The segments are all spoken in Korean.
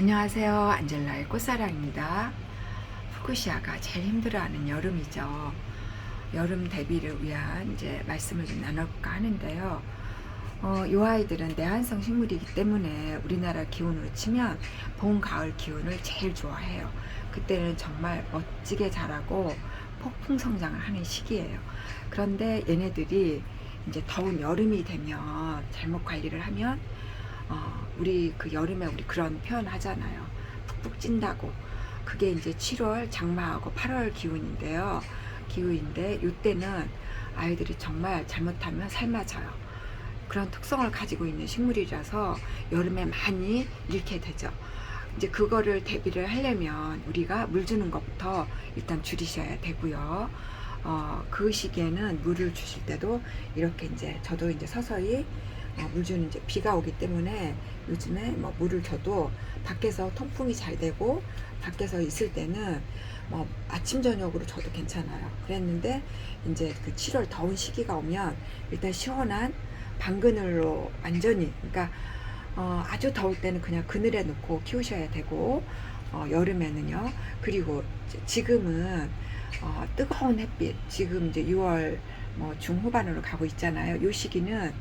안녕하세요. 안젤라의 꽃사랑입니다. 후쿠시아가 제일 힘들어하는 여름이죠. 여름 대비를 위한 이제 말씀을 좀 나눠볼까 하는데요. 어, 이 아이들은 내한성 식물이기 때문에 우리나라 기온으로 치면 봄, 가을 기온을 제일 좋아해요. 그때는 정말 멋지게 자라고 폭풍 성장을 하는 시기예요. 그런데 얘네들이 이제 더운 여름이 되면 잘못 관리를 하면 어, 우리 그 여름에 우리 그런 표현 하잖아요. 푹푹 찐다고. 그게 이제 7월 장마하고 8월 기운인데요. 기후인데 이때는 아이들이 정말 잘못하면 삶아져요. 그런 특성을 가지고 있는 식물이라서 여름에 많이 잃게 되죠. 이제 그거를 대비를 하려면 우리가 물 주는 것부터 일단 줄이셔야 되고요. 어, 그 시기에는 물을 주실 때도 이렇게 이제 저도 이제 서서히 어, 물 주는 이제 비가 오기 때문에 요즘에 뭐 물을 줘도 밖에서 통풍이 잘 되고 밖에서 있을 때는 뭐 아침 저녁으로 줘도 괜찮아요. 그랬는데 이제 그 7월 더운 시기가 오면 일단 시원한 방그늘로 완전히 그러니까 어, 아주 더울 때는 그냥 그늘에 놓고 키우셔야 되고 어, 여름에는요. 그리고 지금은 어, 뜨거운 햇빛 지금 이제 6월 뭐 중후반으로 가고 있잖아요. 이 시기는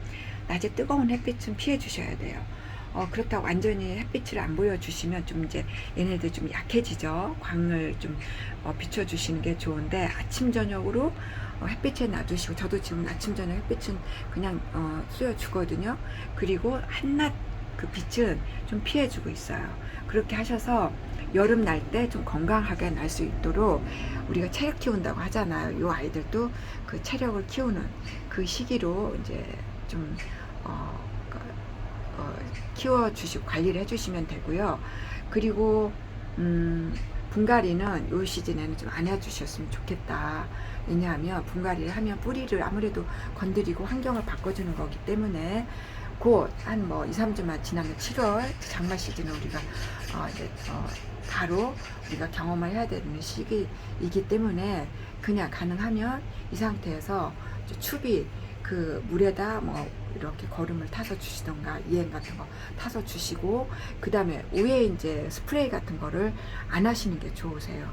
낮에 뜨거운 햇빛 좀 피해 주셔야 돼요. 어, 그렇다고 완전히 햇빛을 안 보여주시면 좀 이제 얘네들 좀 약해지죠. 광을 좀 어, 비춰주시는 게 좋은데 아침 저녁으로 어, 햇빛에 놔두시고 저도 지금 아침 저녁 햇빛은 그냥 어, 쏘여주거든요. 그리고 한낮 그 빛은 좀 피해주고 있어요. 그렇게 하셔서 여름 날 때 좀 건강하게 날 수 있도록 우리가 체력 키운다고 하잖아요. 요 아이들도 그 체력을 키우는 그 시기로 이제 좀 어, 그, 어, 키워주시고 관리를 해주시면 되고요. 그리고 음, 분갈이는 요 시즌에는 좀 안 해주셨으면 좋겠다. 왜냐하면 분갈이를 하면 뿌리를 아무래도 건드리고 환경을 바꿔주는 거기 때문에 곧 한 뭐 2, 3주만 지나면 7월 장마 시즌을 우리가 어, 이제 어, 바로 우리가 경험을 해야 되는 시기이기 때문에 그냥 가능하면 이 상태에서 추비 그 물에다 뭐 이렇게 거름을 타서 주시던가 이행 같은 거 타서 주시고 그 다음에 위에 이제 스프레이 같은 거를 안 하시는 게 좋으세요.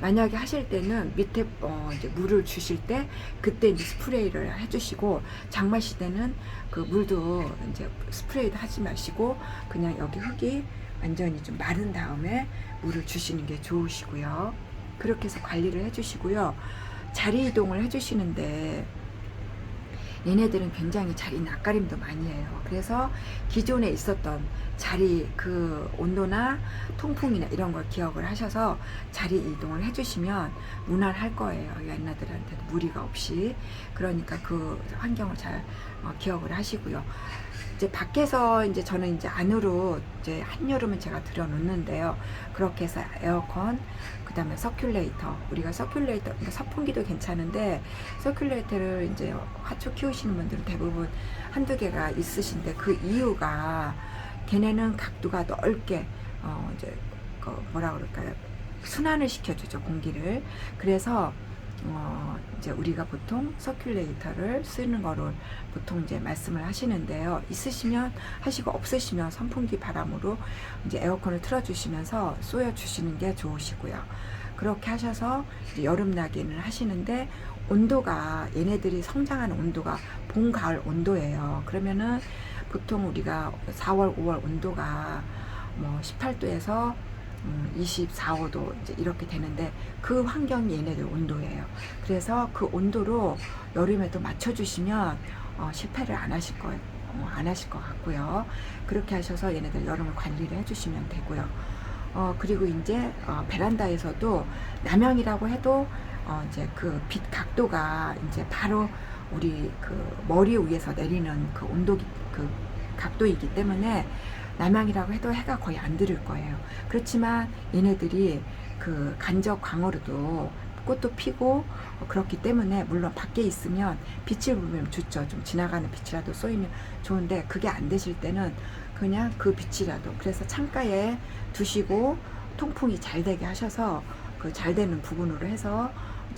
만약에 하실 때는 밑에 어 이제 물을 주실 때 그때 이제 스프레이를 해주시고 장마 시대는 그 물도 이제 스프레이도 하지 마시고 그냥 여기 흙이 완전히 좀 마른 다음에 물을 주시는 게 좋으시고요. 그렇게 해서 관리를 해주시고요. 자리 이동을 해주시는데 얘네들은 굉장히 자리 낯가림도 많이 해요. 그래서 기존에 있었던 자리 그 온도나 통풍이나 이런 걸 기억을 하셔서 자리 이동을 해주시면 무난할 거예요. 얘네들한테도 무리가 없이. 그러니까 그 환경을 잘 어, 기억을 하시고요. 이제 밖에서 이제 저는 이제 안으로 이제 한여름은 제가 들여놓는데요. 그렇게 해서 에어컨, 그 다음에 서큘레이터. 우리가 서큘레이터, 그러니까 선풍기도 괜찮은데 서큘레이터를 이제 화초 키우시는 분들은 대부분 한두 개가 있으신데 그 이유가 걔네는 각도가 넓게 어 이제 그 뭐라 그럴까요? 순환을 시켜주죠 공기를. 그래서 어 이제 우리가 보통 서큘레이터를 쓰는 거를 보통 이제 말씀을 하시는데요. 있으시면 하시고 없으시면 선풍기 바람으로 이제 에어컨을 틀어주시면서 쏘여 주시는 게 좋으시고요. 그렇게 하셔서 여름 낙인을 하시는데 온도가 얘네들이 성장하는 온도가 봄 가을 온도예요. 그러면은 보통 우리가 4월 5월 온도가 뭐 18도에서 음, 24, 5도 이제 이렇게 되는데 그 환경이 얘네들 온도예요. 그래서 그 온도로 여름에도 맞춰주시면 어, 실패를 안 하실 거예요. 어, 안 하실 것 같고요. 그렇게 하셔서 얘네들 여름을 관리를 해주시면 되고요. 어, 그리고 이제 어, 베란다에서도 남향이라고 해도 어, 이제 그 빛 각도가 이제 바로 우리 그 머리 위에서 내리는 그 온도 그 각도이기 때문에 남향이라고 해도 해가 거의 안 들을 거예요. 그렇지만 얘네들이 그 간접 광어로도 꽃도 피고 어, 그렇기 때문에 물론 밖에 있으면 빛을 보면 좋죠. 좀 지나가는 빛이라도 쏘이면 좋은데 그게 안 되실 때는 그냥 그 빛이라도 그래서 창가에 두시고 통풍이 잘 되게 하셔서 그 잘 되는 부분으로 해서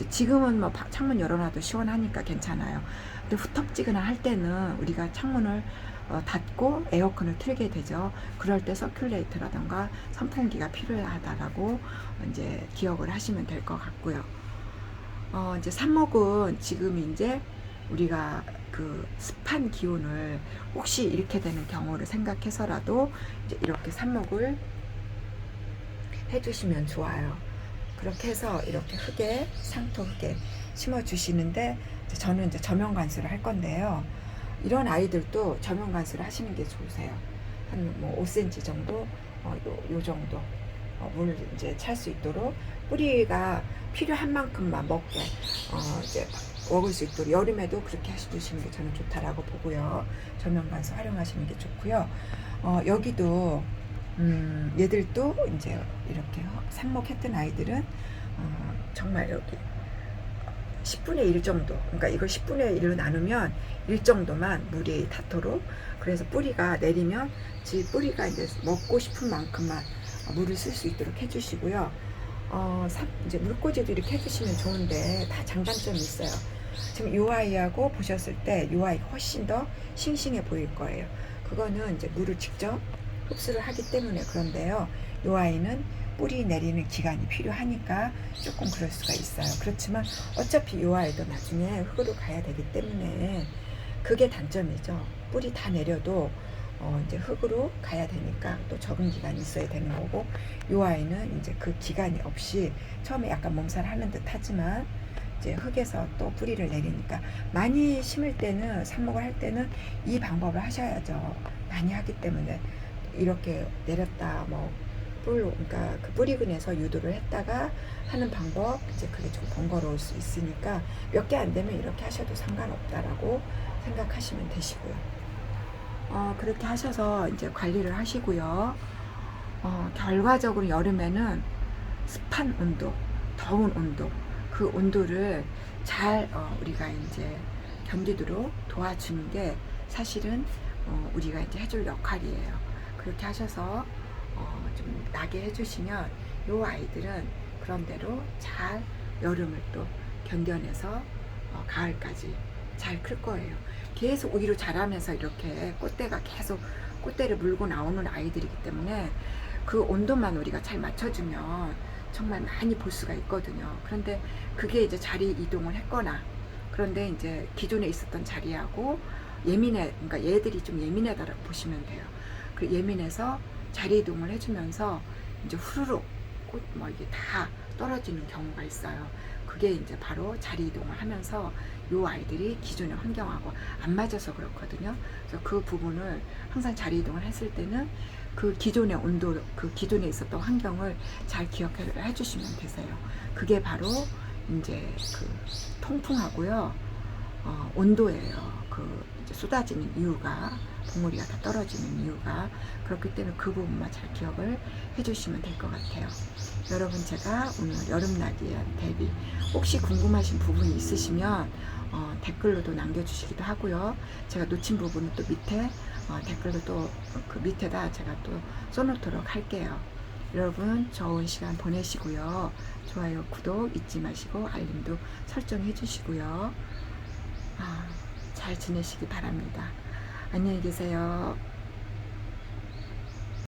지금은 뭐 바- 창문 열어놔도 시원하니까 괜찮아요. 근데 후텁지근한 할 때는 우리가 창문을 어, 닫고 에어컨을 틀게 되죠. 그럴 때 서큘레이터라던가 선풍기가 필요하다라고 이제 기억을 하시면 될 것 같고요. 어, 이제 삽목은 지금 이제 우리가 그 습한 기온을 혹시 이렇게 되는 경우를 생각해서라도 이제 이렇게 삽목을 해주시면 좋아요. 그렇게 해서 이렇게 흙에 상토 흙에 심어 주시는데 저는 이제 저면 관수를 할 건데요. 이런 아이들도 저면 관수를 하시는 게 좋으세요. 한 뭐 5cm 정도, 어, 요, 요 정도 어, 물 이제 찰 수 있도록 뿌리가 필요한 만큼만 먹게 어, 이제 먹을 수 있도록 여름에도 그렇게 해주시는 게 저는 좋다라고 보고요. 저면 관수 활용하시는 게 좋고요. 어, 여기도 음, 얘들도 이제 이렇게 삽목했던 아이들은 어, 정말 여기 10분의 1 정도, 그러니까 이걸 10분의 1로 나누면 1 정도만 물이 닿도록 그래서 뿌리가 내리면 지 뿌리가 이제 먹고 싶은 만큼만 물을 쓸 수 있도록 해주시고요. 어, 삽- 이제 물꽂이도 이렇게 해주시면 좋은데 다 장단점이 있어요. 지금 이 아이하고 보셨을 때이 아이가 훨씬 더 싱싱해 보일 거예요. 그거는 이제 물을 직접 흡수를 하기 때문에 그런데요. 이 아이는 뿌리 내리는 기간이 필요하니까 조금 그럴 수가 있어요. 그렇지만 어차피 이 아이도 나중에 흙으로 가야 되기 때문에 그게 단점이죠. 뿌리 다 내려도 어 이제 흙으로 가야 되니까 또 적응 기간이 있어야 되는 거고 이 아이는 이제 그 기간이 없이 처음에 약간 몸살 하는 듯 하지만 이제 흙에서 또 뿌리를 내리니까 많이 심을 때는 삽목을 할 때는 이 방법을 하셔야죠. 많이 하기 때문에 이렇게 내렸다 뭐 뿔로 그러니까 그 뿌리근에서 유도를 했다가 하는 방법 이제 그게 좀 번거로울 수 있으니까 몇 개 안 되면 이렇게 하셔도 상관없다라고 생각하시면 되시고요. 어, 그렇게 하셔서 이제 관리를 하시고요. 어, 결과적으로 여름에는 습한 온도, 더운 온도, 그 온도를 잘 어, 우리가 이제 견디도록 도와주는 게 사실은 어, 우리가 이제 해줄 역할이에요. 그렇게 하셔서 어, 좀 나게 해주시면 요 아이들은 그런 대로 잘 여름을 또 견뎌내서 어, 가을까지 잘 클 거예요. 계속 위로 자라면서 이렇게 꽃대가 계속 꽃대를 물고 나오는 아이들이기 때문에 그 온도만 우리가 잘 맞춰주면 정말 많이 볼 수가 있거든요. 그런데 그게 이제 자리 이동을 했거나 그런데 이제 기존에 있었던 자리하고 예민해, 그러니까 얘들이 좀 예민하다고 보시면 돼요. 그 예민해서 자리 이동을 해주면서 이제 후루룩 꽃 뭐 이게 다 떨어지는 경우가 있어요. 그게 이제 바로 자리 이동을 하면서 요 아이들이 기존의 환경하고 안 맞아서 그렇거든요. 그래서 그 부분을 항상 자리 이동을 했을 때는 그 기존의 온도, 그 기존에 있었던 환경을 잘 기억해 주시면 되세요. 그게 바로 이제 그 통풍하고요, 어, 온도예요. 그 쏟아지는 이유가 봉우리가 다 떨어지는 이유가 그렇기 때문에 그 부분만 잘 기억을 해주시면 될 것 같아요. 여러분 제가 오늘 여름나기에 대비 혹시 궁금하신 부분이 있으시면 어, 댓글로도 남겨주시기도 하고요. 제가 놓친 부분은 또 밑에 어, 댓글로 또 그 밑에다 제가 또 써놓도록 할게요. 여러분 좋은 시간 보내시고요. 좋아요, 구독 잊지 마시고 알림도 설정해 주시고요. 아, 잘 지내시기 바랍니다. 안녕히 계세요.